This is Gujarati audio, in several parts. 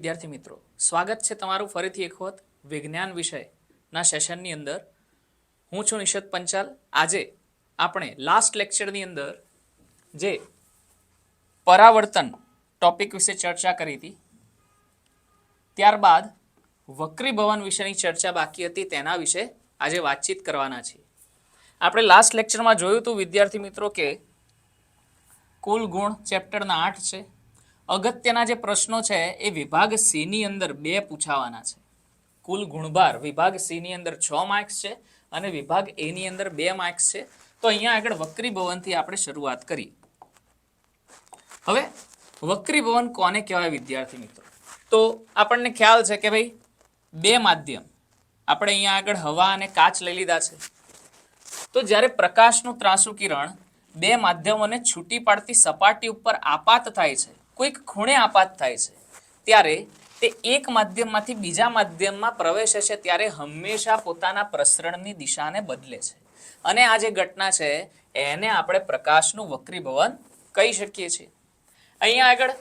વિદ્યાર્થી મિત્રો, સ્વાગત છે તમારું ફરીથી એક વખત વિજ્ઞાન વિષયના સેશનની અંદર. હું છું નિષદ પંચાલ. આજે આપણે લાસ્ટ લેક્ચરની અંદર જે પરાવર્તન ટોપિક વિશે ચર્ચા કરી હતી, ત્યારબાદ વક્રીભવન વિશેની ચર્ચા બાકી હતી તેના વિશે આજે વાતચીત કરવાના છીએ. આપણે લાસ્ટ લેક્ચરમાં જોયું હતું વિદ્યાર્થી મિત્રો કે કુલ ગુણ ચેપ્ટરના આઠ છે. અગત્યના જે પ્રશ્નો છે એ વિભાગ સીની અંદર બે પૂછાવાના છે. કુલ ગુણભાર વિભાગ સીની અંદર છ માર્ક્સ છે અને વિભાગ એની અંદર બે માર્ક્સ છે. તો અહીંયા આગળ વક્રીભવનથી આપણે શરૂઆત કરી હવે વક્રી ભવન કોને કહેવાય વિદ્યાર્થી મિત્રો? તો આપણને ખ્યાલ છે કે ભાઈ બે માધ્યમ. આપણે અહીંયા આગળ હવા અને કાચ લઈ લીધા છે. તો જ્યારે પ્રકાશનું ત્રાસુ કિરણ બે માધ્યમોને છૂટી પાડતી સપાટી ઉપર આપાત થાય છે કોઈક ખૂણે આપાત થાય છે. ત્યારે તે એક માધ્યમમાંથી બીજા માધ્યમમાં પ્રવેશે છે ત્યારે હંમેશા પોતાના પ્રસરણની દિશાને બદલે છે. અને આ જે ઘટના છે, એને આપણે પ્રકાશનું વક્રીભવન કહી શકીએ છીએ. અહીંયા આગળ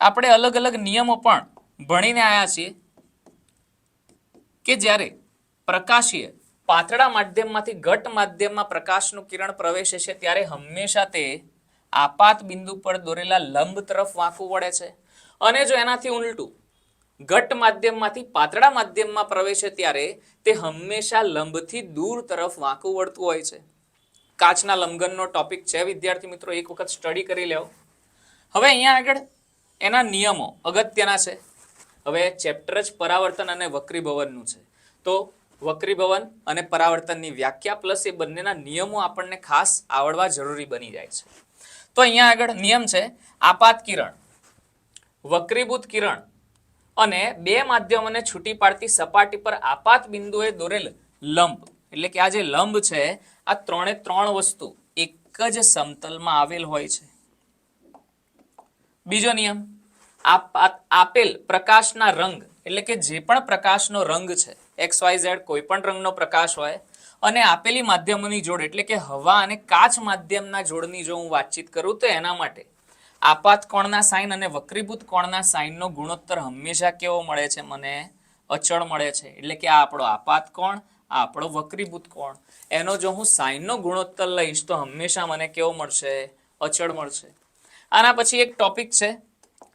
આપણે અલગ અલગ નિયમો પણ ભણીને આવ્યા છીએ કે જ્યારે પ્રકાશીય પાતળા માધ્યમમાંથી ઘટ માધ્યમમાં પ્રકાશનું કિરણ પ્રવેશે છે, ત્યારે હંમેશા તે આપાત બિંદુ પર દોરેલા લંબ તરફ વાંકું વળે છે. અને જો એનાથી ઉલટું ઘટ માધ્યમમાંથી પાતળા માધ્યમમાં પ્રવેશે ત્યારે તે હંમેશા લંબથી દૂર તરફ વાંકું વળતું હોય છે. કાચના લંબગનનો ટોપિક છે, વિદ્યાર્થી મિત્રો, એક વખત સ્ટડી કરી લેવો હવે અહીંયા આગળ એના નિયમો અગત્યના છે. હવે ચેપ્ટર જ પરાવર્તન અને વક્રીભવનનું છે. તો વક્રીભવન અને પરાવર્તનની વ્યાખ્યા પ્લસ એ બંનેના નિયમો આપણને ખાસ આવડવા જરૂરી બની જાય છે. તો અહીંયા આગળ નિયમ છે આપાત કિરણ, વક્રીભૂત કિરણ અને બે માધ્યમોને છૂટી પાડતી સપાટી પર આપાત બિંદુએ દોરેલ લંબ, એટલે કે આ જે લંબ છે, આ ત્રણે ત્રણ વસ્તુ એક જ સમતલમાં આવેલ હોય છે. બીજો નિયમ આપ- આપેલ પ્રકાશના રંગ, એટલે કે જે પણ પ્રકાશનો રંગ છે, એક્સ વાય ઝેડ કોઈ પણ રંગનો પ્રકાશ હોય અને આપેલી માધ્યમોની જોડ, એટલે કે હવા અને કાચ માધ્યમના જોડની જો હું વાતચીત કરું તો એના માટે આપાત કોણના સાઇન અને વક્રીભૂત કોણના સાઇનનો ગુણોત્તર હંમેશા કેવો મળે છે? મને અચળ મળે છે. એટલે કે આ આપણો આપાત કોણ, આ આપણો વક્રીભૂત કોણ. એનો જો હું સાઇનનો ગુણોત્તર લઈશ તો હંમેશા મને કેવો મળશે? અચળ મળશે. આના પછી એક ટોપિક છે,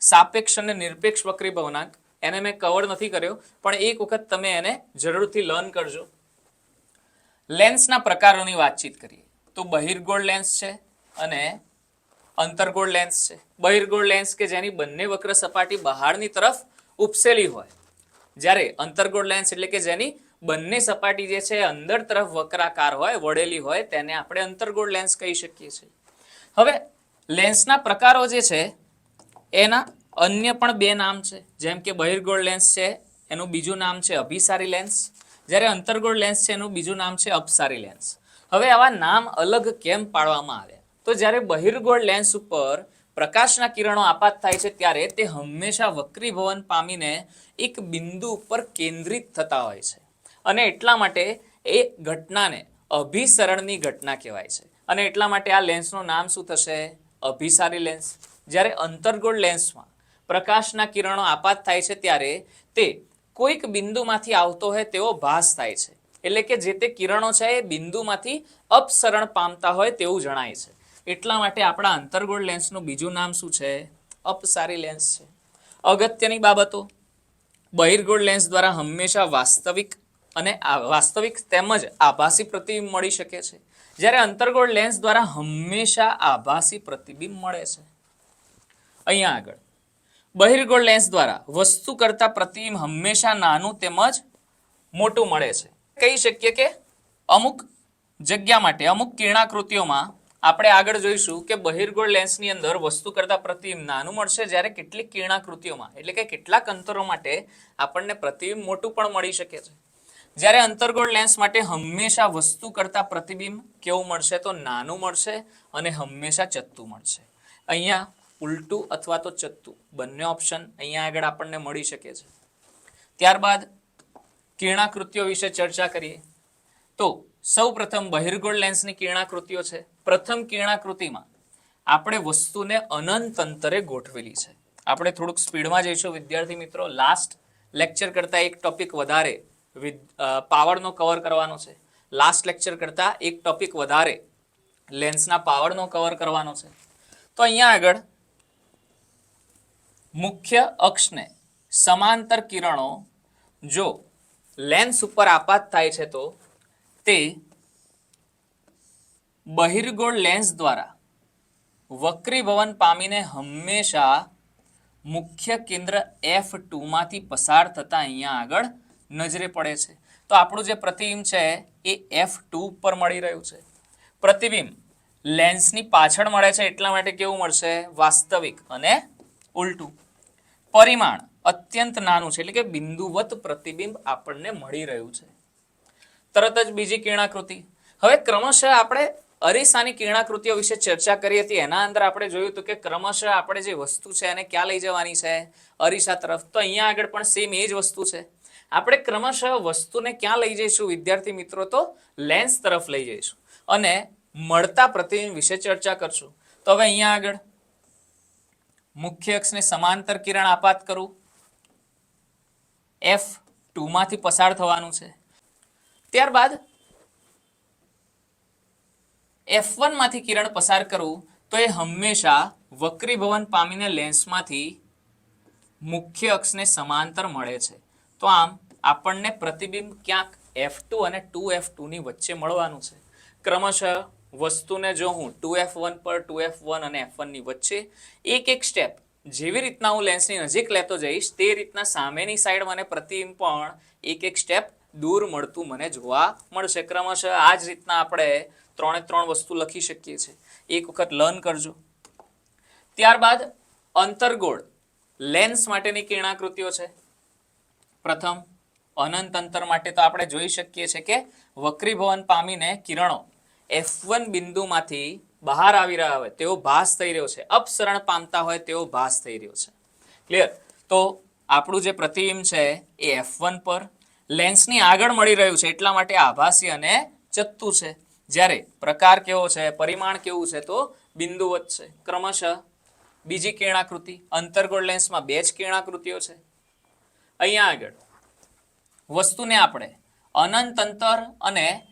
સાપેક્ષ અને નિરપેક્ષ વક્રીભવનાંક. એને મેં કવર નથી કર્યો, પણ એક વખત તમે એને જરૂરથી લર્ન કરજો. લેન્સના પ્રકારોની વાતચીત કરીએ. તો બહિર્ગોળ લેન્સ છે અને અંતર્ગોળ લેન્સ છે. બહિર્ગોળ લેન્સ કે જેની બંને વક્ર સપાટી બહારની તરફ ઉપસેલી હોય. જ્યારે અંતર્ગોળ લેન્સ એટલે કે જેની બંને સપાટી જે છે અંદર તરફ વક્રાકાર હોય, વળેલી હોય, તેને આપણે અંતર્ગોળ લેન્સ કહી શકીએ છીએ. હવે લેન્સના પ્રકારો જે છે, એના અન્ય પણ બે નામ છે. જેમ કે બહિર્ગોળ લેન્સ છે, એનું બીજું નામ છે અભિસારી લેન્સ. જ્યારે અંતર્ગોળ લેન્સ છે એનું બીજું નામ છે અપસારી લેન્સ હવે આવા નામ અલગ કેમ પાડવામાં આવે? તો જ્યારે બહિર્ગોળ લેન્સ ઉપર પ્રકાશના કિરણો આપાત થાય છે, ત્યારે તે હંમેશા વક્રીભવન પામીને એક બિંદુ ઉપર કેન્દ્રિત થતા હોય છે. અને એટલા માટે એ ઘટનાને અભિસરણની ઘટના કહેવાય છે. અને એટલા માટે આ લેન્સનું નામ શું થશે? અભિસારી લેન્સ જ્યારે અંતર્ગોળ લેન્સમાં પ્રકાશના કિરણો આપાત થાય છે, ત્યારે તે કોઈક બિંદુમાંથી આવતો હોય તેવો ભાસ થાય છે. એટલે કે જે તે કિરણો છે એ બિંદુમાંથી અપસરણ પામતા હોય તેવું જણાય છે. એટલા માટે આપણા અંતર્ગોળ લેન્સનું બીજું નામ શું છે? અપસારી લેન્સ છે. અગત્યની બાબતો. બહિર્ગોળ લેન્સ દ્વારા હંમેશા વાસ્તવિક અને વાસ્તવિક તેમજ આભાસી પ્રતિબિંબ મળી શકે છે. જ્યારે અંતર્ગોળ લેન્સ દ્વારા હંમેશા આભાસી પ્રતિબિંબ મળે છે. અહીંયા આગળ. બહિર્ગોળ લેન્સ દ્વારા વસ્તુ કરતા પ્રતિબિંબ હંમેશા નાનું તેમજ મોટું મળે છે. કહી શકીએ કે અમુક જગ્યા માટે, અમુક કિરણાકૃતિઓમાં આપણે આગળ જોઈશું કે બહિર્ગોળ લેન્સની અંદર વસ્તુ કરતા પ્રતિબિંબ નાનું મળશે જ્યારે કેટલીક કિરણાકૃતિઓમાં, એટલે કે કેટલાક અંતરો માટે આપણને પ્રતિબિંબ મોટું પણ મળી શકે છે. જ્યારે અંતર્ગોળ લેન્સ માટે હંમેશા વસ્તુ કરતા પ્રતિબિંબ કેવું મળશે તો નાનું મળશે અને હંમેશા ચત્તું મળશે. અહીંયા ઉલટું અથવા તો ચત્તું. બંને ઓપ્શન અહીંયા આગળ આપણને મળી શકે છે. ત્યારબાદ કિરણાકૃતિઓ વિશે ચર્ચા કરીએ. તો સૌ પ્રથમ બહિર્ગોળ લેન્સની કિરણાકૃતિઓ છે. પ્રથમ કિરણાકૃતિમાં આપણે વસ્તુને અનંત અંતરે ગોઠવેલી છે. આપણે થોડુંક સ્પીડમાં જઈશું, વિદ્યાર્થી મિત્રો. લાસ્ટ લેક્ચર કરતાં એક ટોપિક વધારે પાવરનો કવર કરવાનો છે. લાસ્ટ લેક્ચર કરતાં એક ટોપિક વધારે લેન્સના પાવરનો કવર કરવાનો છે. તો અહીંયા આગળ મુખ્ય અક્ષને સમાંતર કિરણો જો લેન્સ ઉપર આપાત થાય છે તો તે બહિર્ગોળ લેન્સ દ્વારા વક્રીભવન પામીને હંમેશા મુખ્ય કેન્દ્ર એફ ટુમાંથી પસાર થતાં અહીંયા આગળ નજરે પડે છે. તો આપણું જે પ્રતિબિંબ છે એ એફ ટુ પર મળી રહ્યું છે. પ્રતિબિંબ લેન્સની પાછળ મળે છે એટલા માટે કેવું મળશે? વાસ્તવિક અને ઉલટું. પરિમાણ અત્યંત નાનું છે, એટલે કે બિંદુવત પ્રતિબિંબ આપણને મળી રહ્યું છે. તરત જ બીજી કિરણાકૃતિ. હવે ક્રમશઃ આપણે અરીસાની કિરણાકૃતિઓ વિશે ચર્ચા કરી હતી. એના અંદર આપણે જોયું હતું કે ક્રમશઃ આપણે જે વસ્તુ છે એને ક્યાં લઈ જવાની છે? અરીસા તરફ. તો અહીંયા આગળ પણ સેમ એ જ વસ્તુ છે. આપણે ક્રમશઃ વસ્તુને ક્યાં લઈ જઈશું? વિદ્યાર્થી મિત્રો, તો લેન્સ તરફ લઈ જઈશું. અને મળતા પ્રતિબિંબ વિશે ચર્ચા કરશું. તો હવે અહીંયા આગળ. મુખ્ય અક્ષને સમાંતર કિરણ આપાત કરું. એફ ટુમાંથી પસાર થવાનું છે. ત્યારબાદ એફ વનમાંથી કિરણ પસાર કરું તો એ હંમેશા વક્રીભવન પામીને લેન્સમાંથી મુખ્ય અક્ષને સમાંતર મળે છે. તો આમ આપણને પ્રતિબિંબ ક્યાંક એફ ટુ અને ટુ એફ ટુની વચ્ચે મળવાનું છે. ક્રમશઃ વસ્તુને જો હું ટુ એફ વન પર, ટુ એફ વન અને એફ વનની વચ્ચે એક એક સ્ટેપ જેવી રીતના હું લેન્સની નજીક લેતો જઈશ, તે રીતના સામેની સાઈડ મને પ્રતિ પણ એક એક સ્ટેપ દૂર મળતું મને જોવા મળશે. ક્રમશઃ આ જ રીતના આપણે ત્રણે ત્રણ વસ્તુ લખી શકીએ છીએ. એક વખત લર્ન કરજો. ત્યારબાદ અંતરગોળ. લેન્સ માટેની કિરણાકૃતિઓ છે. પ્રથમ, અનંત અંતર માટે તો આપણે જોઈ શકીએ છીએ કે વક્રીભવન પામીને કિરણો એફ વન બિંદુમાંથી બહાર આવી રહ્યા હોય તેવો ભાસ થઈ રહ્યો છે. અપસરણ પામતા હોય તેવો ભાસ થઈ રહ્યો છે. ક્લિયર તો આપણું જે પ્રતિબિંબ છે એ એફ વન પર લેન્સની આગળ મળી રહ્યું છે. એટલા માટે આભાસી અને ચત્તુ છે. જ્યારે પ્રકાર કેવો છે, પરિમાણ કેવું છે, તો બિંદુવત છે. ક્રમશઃ બીજી કિરણાકૃતિ, અંતર્ગોળ લેન્સમાં બે જ કિરણાકૃતિઓ છે. અહીંયા આગળ વસ્તુને આપણે અનંત અંતર અને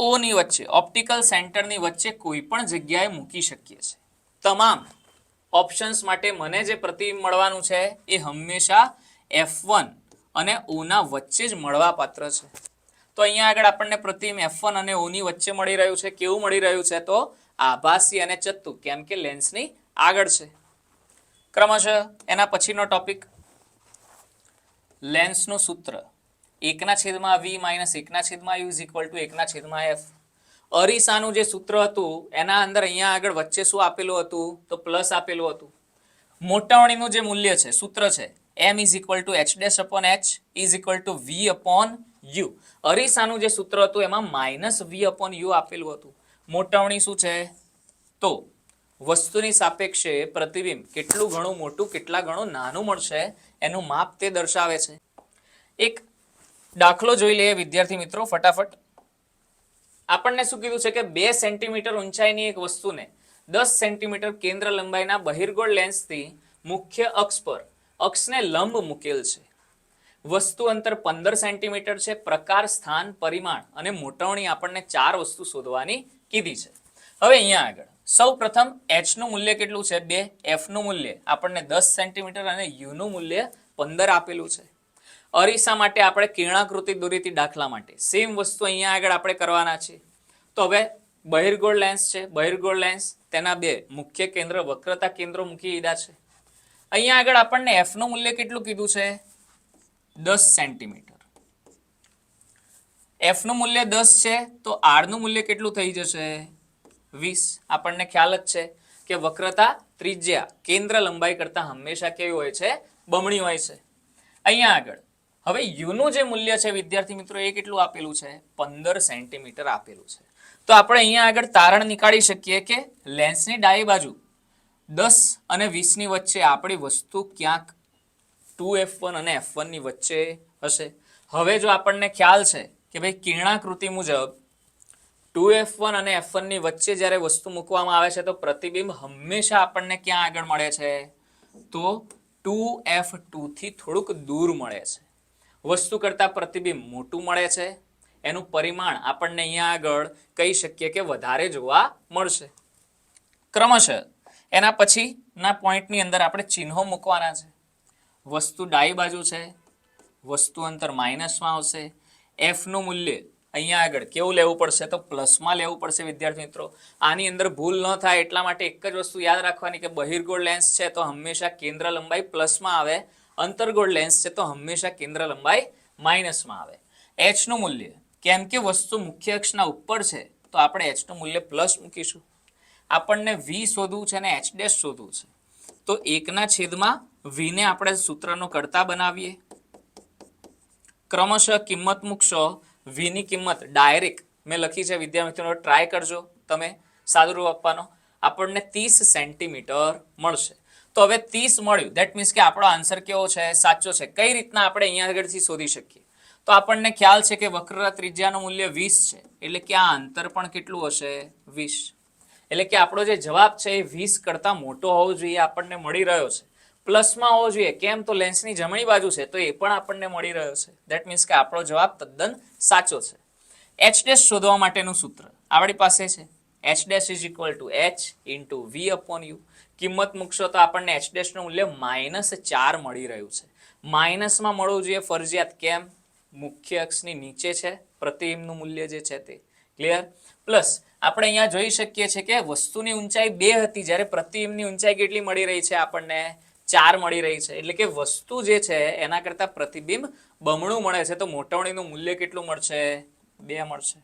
O ની વચ્ચે ઓપ્ટિકલ સેન્ટરની વચ્ચે કોઈ પણ જગ્યાએ મૂકી શકીએ છીએ. તમામ ઓપ્શન્સ માટે મને જે પ્રતિબિંબ મળવાનું છે એ હંમેશા એફ વન અને ઓના વચ્ચે જ મળવાપાત્ર છે. તો અહીંયા આગળ આપણને પ્રતિબિંબ એફ વન અને ઓની વચ્ચે મળી રહ્યું છે. કેવું મળી રહ્યું છે? તો આભાસી અને ચત્તુ, કેમ કે લેન્સની આગળ છે. ક્રમશઃ એના પછીનો ટોપિક લેન્સનું સૂત્ર. એકના છેદમાં વી માઇનસ એકના છેદમાં યુ ઇઝ ઇક્વલ ટુ એકના છેદમાં એફ અરીસાનું જે સૂત્ર હતું, એના અંદર અહીંયા આગળ વચ્ચે શું આપેલું હતું? તો પ્લસ આપેલું હતું. મોટાવણીનું જે મૂલ્ય છે, સૂત્ર છે M is equal to H dash upon H is equal to V upon U અરીસાનું જે સૂત્ર હતું, એમાં માઇનસ વી અપોન યુ આપેલું હતું. મોટાવણી શું છે? તો વસ્તુની સાપેક્ષે પ્રતિબિંબ કેટલું ઘણું મોટું, કેટલા ઘણું નાનું મળશે, એનું માપ તે દર્શાવે છે. એક દાખલો જોઈ લઈએ વિદ્યાર્થી મિત્રો, ફટાફટ. આપણને શું કીધું છે કે બે સેન્ટીમીટર ઊંચાઈની એક વસ્તુને દસ સેન્ટીમીટર કેન્દ્ર લંબાઈના બહિર્ગોળ લેન્સથી મુખ્ય અક્ષ પર, અક્ષને લંબ મૂકેલ છે. વસ્તુ અંતર પંદર સેન્ટીમીટર છે, પ્રકાર, સ્થાન, પરિમાણ અને મોટવણી આપણને ચાર વસ્તુ શોધવાની કીધી છે. હવે અહીંયા આગળ. સૌ પ્રથમ એચનું મૂલ્ય કેટલું છે? બે એફનું મૂલ્ય. આપણને દસ સેન્ટીમીટર અને યુનું મૂલ્ય પંદર આપેલું છે. અરીસા માટે આપણે કિરણાકૃતિ દોરી દાખલા માટે. સેમ વસ્તુ અહીંયા આગળ આપણે કરવાના છે. તો હવે બહિર્ગોળ લેન્સ છે. બહિર્ગોળ લેન્સ તેના બે મુખ્ય કેન્દ્ર, વક્રતા કેન્દ્રો મૂકી દીધા છે. અહીંયા આગળ આપણને એફનું મૂલ્ય કેટલું કીધું છે? દસ સેન્ટીમીટર એફનું મૂલ્ય દસ છે, તો આરનું મૂલ્ય કેટલું થઈ જશે? વીસ. આપણને ખ્યાલ જ છે કે વક્રતા ત્રિજ્યા કેન્દ્ર લંબાઈ કરતા હંમેશા કેવી હોય છે? બમણી હોય છે. અહીંયા આગળ. હવે યુનું જે મૂલ્ય છે, વિદ્યાર્થી મિત્રો, એ કેટલું આપેલું છે? પંદર સેન્ટીમીટર આપેલું છે. તો આપણે અહીંયા આગળ તારણ નીકાળી શકીએ કે લેન્સની ડાય બાજુ દસ અને વીસની વચ્ચે આપણી વસ્તુ ક્યાંક ટુ એફ વન અને એફ વનની વચ્ચે હશે. હવે જો આપણને ખ્યાલ છે કે ભાઈ કિરણાકૃતિ મુજબ ટુ એફ વન અને એફ વનની વચ્ચે જ્યારે વસ્તુ મૂકવામાં આવે છે, તો પ્રતિબિંબ હંમેશા આપણને ક્યાં આગળ મળે છે? તો ટુ એફ ટુથી થોડુંક દૂર મળે છે. વસ્તુ કરતાં પ્રતિબિંબ મોટું મળે છે. એનું પરિમાણ આપણને અહીંયા આગળ કહી શકીએ કે વધારે જોવા મળશે. ક્રમશઃ એના પછીના પોઈન્ટની અંદર આપણે ચિહ્નો મૂકવાના છે. વસ્તુ ડાઈ બાજુ છે. વસ્તુ અંતર માઇનસમાં આવશે. એફનું મૂલ્ય અહીંયા આગળ કેવું લેવું પડશે? તો પ્લસમાં લેવું પડશે, વિદ્યાર્થી મિત્રો. આની અંદર ભૂલ ન થાય એટલા માટે એક જ વસ્તુ યાદ રાખવાની કે બહિર્ગોળ લેન્સ છે તો હંમેશા કેન્દ્ર લંબાઈ પ્લસમાં આવે. અંતર્ગોળ લેન્સ છે તો હંમેશા કેન્દ્ર લંબાઈ માઇનસમાં આવે. એચનું મૂલ્ય, કેમ કે વસ્તુ મુખ્ય અક્ષના ઉપર છે, તો આપણે એચનું મૂલ્ય પ્લસ મૂકીશું. આપણને વી શોધવું છે અને એચ ડેશ શોધવું છે. તો એકના છેદમાં વીને આપણે સૂત્રનો કરતા બનાવીએ. ક્રમશઃ કિંમત મૂકશો વીની કિંમત ડાયરેક્ટ મેં લખી છે વિદ્યાર્થી ટ્રાય કરજો તમે, સાદુરૂપ આપવાનો. આપણને ત્રીસ સેન્ટીમીટર મળશે. તો હવે ત્રીસ મળ્યું. દેટ મીન્સ કે આપણો આન્સર કેવો છે? સાચો છે. કઈ રીતના આપણે અહીંયા આગળથી શોધી શકીએ? તો આપણને ખ્યાલ છે કે વક્ર ત્રિજ્યાનું મૂલ્ય વીસ છે. એટલે કે આ અંતર પણ કેટલું હશે? વીસ. એટલે કે આપણો જે જવાબ છે એ વીસ કરતાં મોટો હોવો જોઈએ, આપણને મળી રહ્યો છે. પ્લસમાં હોવો જોઈએ. કેમ? તો લેન્સની જમણી બાજુ છે, તો એ પણ આપણને મળી રહ્યો છે. દેટ મીન્સ કે આપણો જવાબ તદ્દન સાચો છે. એચ ડેશ શોધવા માટેનું સૂત્ર. આપણી પાસે છે. H dash is equal to H into V upon U કિંમત મૂકશો તો આપણને એચ ડેશનું મૂલ્ય માઇનસ ચાર મળી રહ્યું છે. માઇનસમાં મળવું જોઈએ ફરજિયાત કેમ? મુખ્ય અક્ષની નીચે છે, પ્રતિબિંબનું મૂલ્ય જે છે તે. ક્લિયર પ્લસ આપણે અહીંયા જોઈ શકીએ છીએ કે વસ્તુની ઊંચાઈ બે હતી, જ્યારે પ્રતિબિંબની ઊંચાઈ કેટલી મળી રહી છે? આપણને ચાર મળી રહી છે. એટલે કે વસ્તુ જે છે, એના કરતાં પ્રતિબિંબ બમણું મળે છે. તો મોટવણીનું મૂલ્ય કેટલું મળશે? બે મળશે.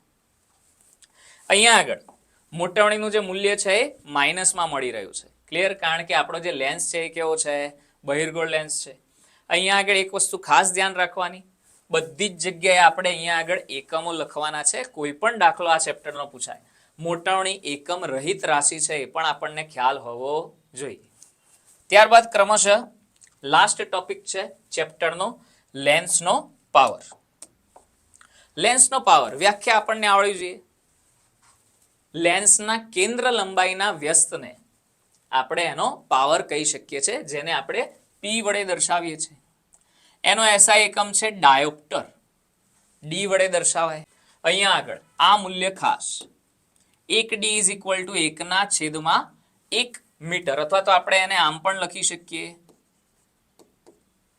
અહીંયા આગળ, મોટવણીનું જે મૂલ્ય છે એ માઇનસમાં મળી રહ્યું છે. ક્લિયર કારણ કે આપણો જે લેન્સ છે એ કેવો છે? બહિર્ગોળ લેન્સ છે. અહીંયા આગળ એક વસ્તુ ખાસ ધ્યાન રાખવાની. બધી જ જગ્યાએ આપણે અહીંયા આગળ એકમો લખવાના છે. કોઈ પણ દાખલો આ ચેપ્ટરનો પૂછાય. મોટાવણી એકમ રહિત રાશિ છે એ પણ આપણને ખ્યાલ હોવો જોઈએ. ત્યારબાદ ક્રમશઃ લાસ્ટ ટોપિક છે ચેપ્ટરનો લેન્સનો પાવર લેન્સનો પાવર વ્યાખ્યા આપણને આવડવી જોઈએ. લેન્સના કેન્દ્ર લંબાઈના વ્યસ્તને આપણે એનો પાવર કહી શકીએ છીએ, જેને આપણે પી વડે દર્શાવીએ છીએ. એનો એસઆઈ એકમ છે ડાયોપ્ટર ડી વડે દર્શાવાય. અહીંયા આગળ, આ મૂલ્ય ખાસ. એક ડી ઇઝ ઇક્વલ ટુ એકના છેદમાં એક મીટર. અથવા તો આપણે એને આમ પણ લખી શકીએ.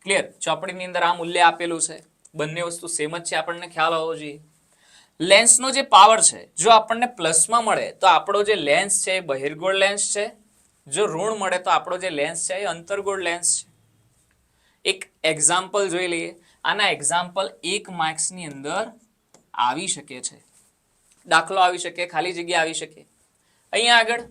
ક્લિયર ચોપડીની અંદર આ મૂલ્ય આપેલું છે. બંને વસ્તુ સેમ જ છે, આપણને ખ્યાલ હોવો જોઈએ. લેન્સનો જે પાવર છે, જો આપણને પ્લસમાં મળે, તો આપણો જે લેન્સ છે બહિર્ગોળ લેન્સ છે. જો ઋણ મળે તો આપણો જે લેન્સ છે એ અંતર્ગોળ લેન્સ છે. એક એક્ઝામ્પલ જોઈ લઈએ. આના એક્ઝામ્પલ એક માર્ક્સની અંદર આવી શકે છે. દાખલો આવી શકે, ખાલી જગ્યા આવી શકે. અહીંયા આગળ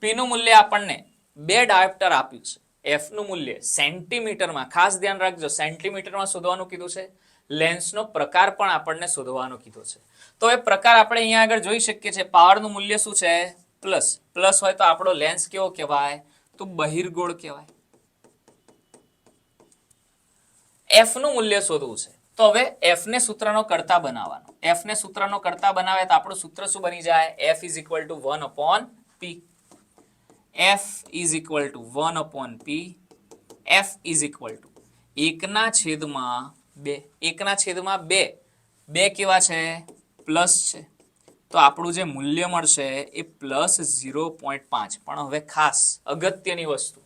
પીનું મૂલ્ય આપણને બે ડાયોપ્ટર આપ્યું છે. એફનું મૂલ્ય સેન્ટીમીટરમાં, ખાસ ધ્યાન રાખજો, સેન્ટીમીટરમાં શોધવાનું કીધું છે. લેન્સનો પ્રકાર પણ આપણને શોધવાનો કીધો છે. તો એ પ્રકાર આપણે અહીંયા આગળ જોઈ શકીએ છીએ. પાવરનું મૂલ્ય શું છે? પ્લસ પ્લસ હોય તો આપણો લેન્સ કેવો કહેવાય? તો બહિર્ગોળ કહેવાય. એફનું મૂલ્ય શોધવું છે. તો હવે એફ ને સૂત્રનો કરતા બનાવવાનો. એફ ને સૂત્રનો કરતા બનાવે તો આપણું સૂત્ર શું બની જાય? F is equal to one upon P F is equal to one upon P F is equal to એકના છેદમાં બે. એકના છેદમાં બે. બે કેવા છે? પ્લસ છે. તો આપણું જે મૂલ્ય મળશે એ પ્લસ ઝીરો પોઈન્ટ પાંચ. પણ હવે ખાસ અગત્યની વસ્તુ.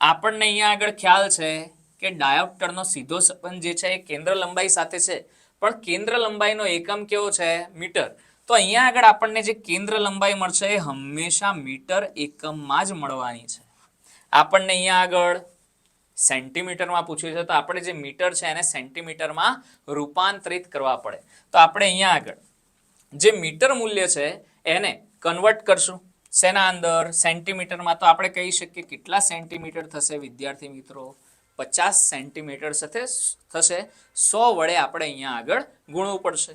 આપણને અહીંયા આગળ ખ્યાલ છે કે ડાયોપ્ટરનો સીધો સંબંધ જે છે એ કેન્દ્ર લંબાઈ સાથે છે. પણ કેન્દ્ર લંબાઈનો એકમ કેવો છે? મીટર. તો અહીંયા આગળ આપણને જે કેન્દ્ર લંબાઈ મળશે એ હંમેશા મીટર એકમમાં જ મળવાની છે. આપણને અહીંયા આગળ સેન્ટીમીટરમાં પૂછ્યું છે. તો આપણે જે મીટર છે એને સેન્ટીમીટરમાં રૂપાંતરિત કરવા પડે. તો આપણે અહીંયા આગળ જે મીટર મૂલ્ય છે, એને કન્વર્ટ કરશું. શેના અંદર? સેન્ટીમીટરમાં તો આપણે કહી શકીએ કેટલા સેન્ટીમીટર થશે? વિદ્યાર્થી મિત્રો, પચાસ સેન્ટીમીટર સાથે થશે. સો વડે આપણે અહીંયા આગળ ગુણવું પડશે.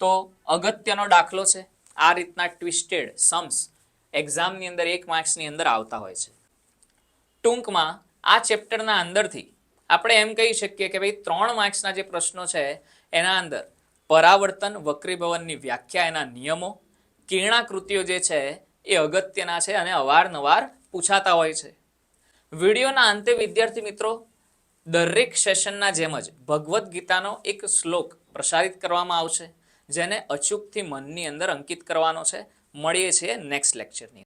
તો અગત્યનો દાખલો છે. આ રીતના ટ્વિસ્ટેડ સમ્સ એક્ઝામની અંદર એક માર્ક્સની અંદર આવતા હોય છે. ટૂંકમાં આ ચેપ્ટરના અંદરથી આપણે એમ કહી શકીએ કે ભાઈ, ત્રણ માર્ક્સના જે પ્રશ્નો છે, એના અંદર પરાવર્તન વક્રીભવનની વ્યાખ્યા એના નિયમો કિરણાકૃતિઓ જે છે એ અગત્યના છે અને અવારનવાર પૂછાતા હોય છે. વિડીયોના અંતે વિદ્યાર્થી મિત્રો, દરેક સેશનના જેમ જ ભગવદ્ ગીતાનો એક શ્લોક પ્રસારિત કરવામાં આવશે, જેને અચૂકથી મનની અંદર અંકિત કરવાનો છે. મળીએ છીએ નેક્સ્ટ લેક્ચરની